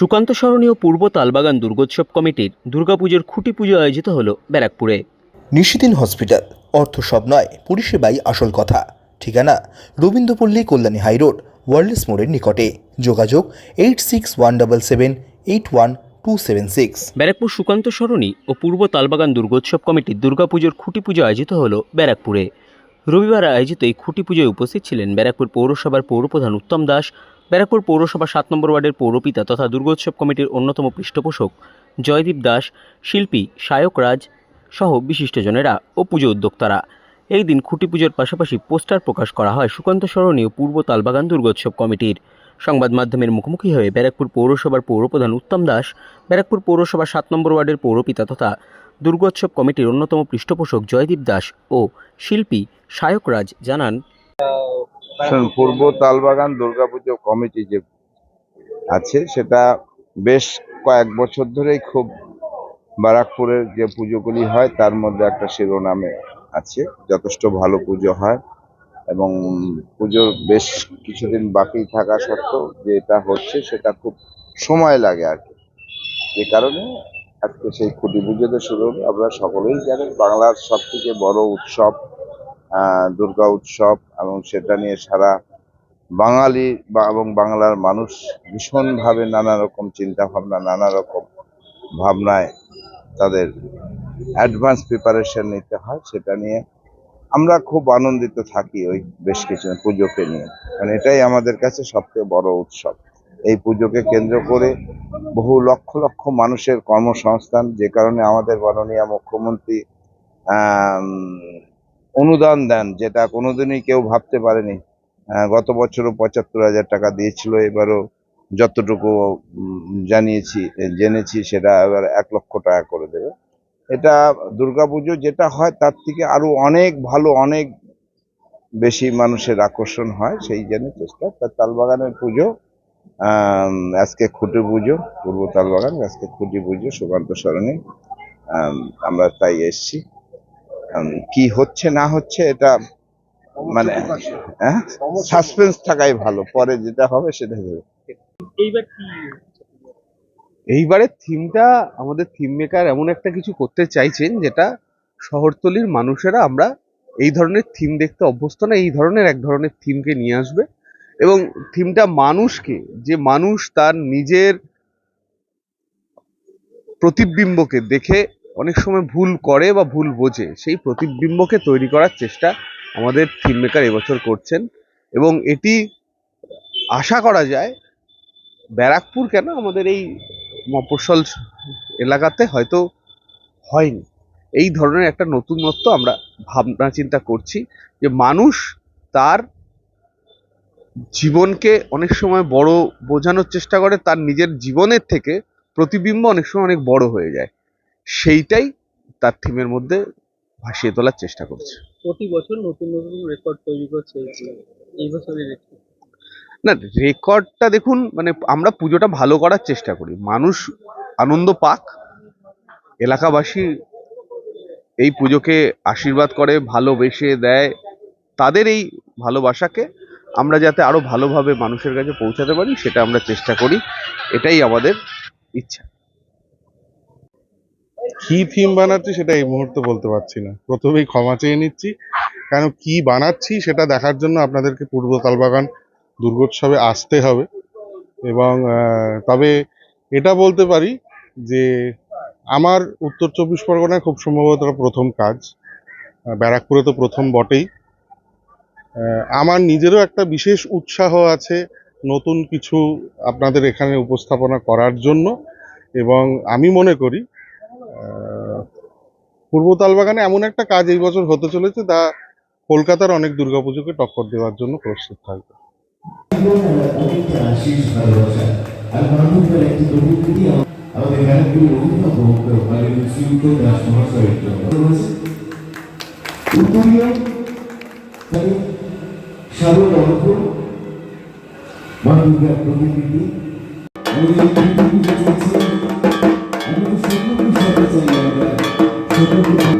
সুকান্ত স্মরণীয় পূর্ব তালবাগান দুর্গোৎসব কমিটির দুর্গাপুজোর খুঁটি পুজো আয়োজিত হল ব্যারাকপুরে। নিশিদিন হসপিটাল অর্থ সব নয় পরিষেবাই আসল কথা। ঠিকানা রবীন্দ্রপল্লী কল্যাণী হাইরোড ওয়ার্ল্ডস মোড়ের নিকটে। যোগাযোগ eight six one double seven eight one two seven six Barrackpore Sukanta Sarani ও পূর্ব তালবাগান দুর্গোৎসব কমিটির দুর্গাপুজোর খুঁটি পুজো আয়োজিত হল ব্যারাকপুরে। রবিবার আয়োজিত এই খুঁটি পুজোয় উপস্থিত ছিলেন ব্যারাকপুর পৌরসভার পৌরপ্রধান উত্তম দাস ব্যারাকপুর পৌরসভা সাত নম্বর ওয়ার্ডের পৌরপিতা তথা দুর্গোৎসব কমিটির অন্যতম পৃষ্ঠপোষক জয়দীপ দাস, শিল্পী সায়ক রাজ সহ বিশিষ্টজনেরা ও পুজো উদ্যোক্তারা। এই দিন খুঁটি পুজোর পাশাপাশি পোস্টার প্রকাশ করা হয় সুকান্ত স্মরণীয় পূর্ব তালবাগান দুর্গোৎসব কমিটির। সংবাদ মাধ্যমের মুখোমুখি হয়ে ব্যারাকপুর পৌরসভার পৌরপ্রধান উত্তম দাস, ব্যারাকপুর পৌরসভার সাত নম্বর ওয়ার্ডের পৌরপিতা তথা দুর্গোৎসব কমিটির অন্যতম পৃষ্ঠপোষক জয়দীপ দাস ও শিল্পী সায়ক রাজ জানান। পূর্ব তালবাগান দুর্গাপুজো কমিটি যে আছে সেটা বেশ কয়েক বছর ধরেই খুব বারাকপুরের যে পুজোগুলি হয় তার মধ্যে একটা শিরোনামে আছে। যথেষ্ট ভালো পুজো হয় এবং পুজোর বেশ কিছুদিন বাকি থাকা সত্ত্বেও যে এটা হচ্ছে সেটা খুব সময় লাগে আর কি। যে কারণে আজকে সেই খুঁটি পুজোতে শুরু হলো আপনারা সকলেই জানেন বাংলার সব থেকে বড় উৎসব দুর্গা উৎসব এবং সেটা নিয়ে সারা বাঙালি বা এবং বাংলার মানুষ ভীষণভাবে নানা রকম চিন্তা ভাবনা নানা রকম ভাবনায় তাদের অ্যাডভান্স প্রিপারেশন নিতে হয়। সেটা নিয়ে আমরা খুব আনন্দিত থাকি ওই বেশ কিছু পুজোকে নিয়ে। কারণ এটাই আমাদের কাছে সবচেয়ে বড় উৎসব। এই পুজোকে কেন্দ্র করে বহু লক্ষ লক্ষ মানুষের কর্মসংস্থান, যে কারণে আমাদের মাননীয় মুখ্যমন্ত্রী অনুদান দেন যেটা কোনোদিনই কেউ ভাবতে পারেনি। গত বছরও পঁচাত্তর হাজার টাকা দিয়েছিল এবারও যতটুকু জানিয়েছি জেনেছি সেটা এবার এক লক্ষ টাকা করে দেবে। এটা দুর্গাপুজো যেটা হয় তার থেকে আরও অনেক ভালো অনেক বেশি মানুষের আকর্ষণ হয় সেই জন্য চেষ্টা। তার তালবাগানের পুজো আজকে খুঁটি পুজো পূর্ব তালবাগান আজকে খুঁটি পুজো সুকান্ত স্মরণে আম, আমরা তাই এসছি। কি হচ্ছে না হচ্ছে এটা মানে হ্যাঁ? সাসপেন্স থাকাই ভালো পরে যেটা হবে সেটা হবে। এইবারে থিমটা আমাদের থিম মেকার এমন একটা কিছু করতে চাইছেন যেটা শহরতলির মানুষেরা আমরা এই ধরনের থিম দেখতে অভ্যস্ত না এই ধরনের এক ধরনের থিমকে নিয়ে আসবে। এবং থিমটা মানুষকে যে মানুষ তার নিজের প্রতিবিম্বকে দেখে অনেক সময় ভুল করে বা ভুল বোঝে, সেই প্রতিবিম্বকে তৈরি করার চেষ্টা আমাদের থিম মেকার এবছর করছেন এবং এটি আশা করা যায় ব্যারাকপুর কেন আমাদের এই মফস্বল এলাকাতে হয়তো হয়নি। এই ধরনের একটা নতুনত্ব আমরা ভাবনা চিন্তা করছি যে মানুষ তার জীবনকে অনেক সময় বড় বোঝানোর চেষ্টা করে, তার নিজের জীবনের থেকে প্রতিবিম্ব অনেক সময় অনেক বড় হয়ে যায়। সেইটাই তার থিমের মধ্যে ভাসিয়ে তোলার চেষ্টা করছে প্রতি বছর নতুন নতুন রেকর্ড তৈরি করছে এই। বছরের। না রেকর্ডটা দেখুন মানে আমরা পুজোটা ভালো করার চেষ্টা করি মানুষ আনন্দ পাক এলাকাবাসী এই পুজোকে আশীর্বাদ করে ভালোবেসে দেয় তাদের এই ভালোবাসাকে আমরা যাতে আরও ভালোভাবে মানুষের কাছে পৌঁছাতে পারি সেটা আমরা চেষ্টা করি এটাই আমাদের ইচ্ছা কি থিম বানাচ্ছি সেটা এই মুহূর্তে বলতে পারছি না। প্রথমেই ক্ষমা চেয়ে নিচ্ছি। কারণ কি বানাচ্ছি সেটা দেখার জন্য আপনাদেরকে পূর্ব তালবাগান দুর্গোৎসবে আসতে হবে। এবং তবে এটা বলতে পারি যে আমার উত্তর চব্বিশ পরগনায় খুব সম্ভবত প্রথম কাজ। ব্যারাকপুরে তো প্রথম বটেই। আমার নিজেরও একটা বিশেষ উৎসাহ আছে নতুন কিছু আপনাদের এখানে উপস্থাপনা করার জন্য। এবং আমি মনে করি পূর্ব তালবাগানে এমন একটা কাজ এই বছর হতে চলেছে তা কলকাতার অনেক দুর্গাপুজোকে টক্কর দেওয়ার জন্য প্রস্তুত থাকবে। আশিস ভালোবাসা আর মানুষের একটি প্রভৃতি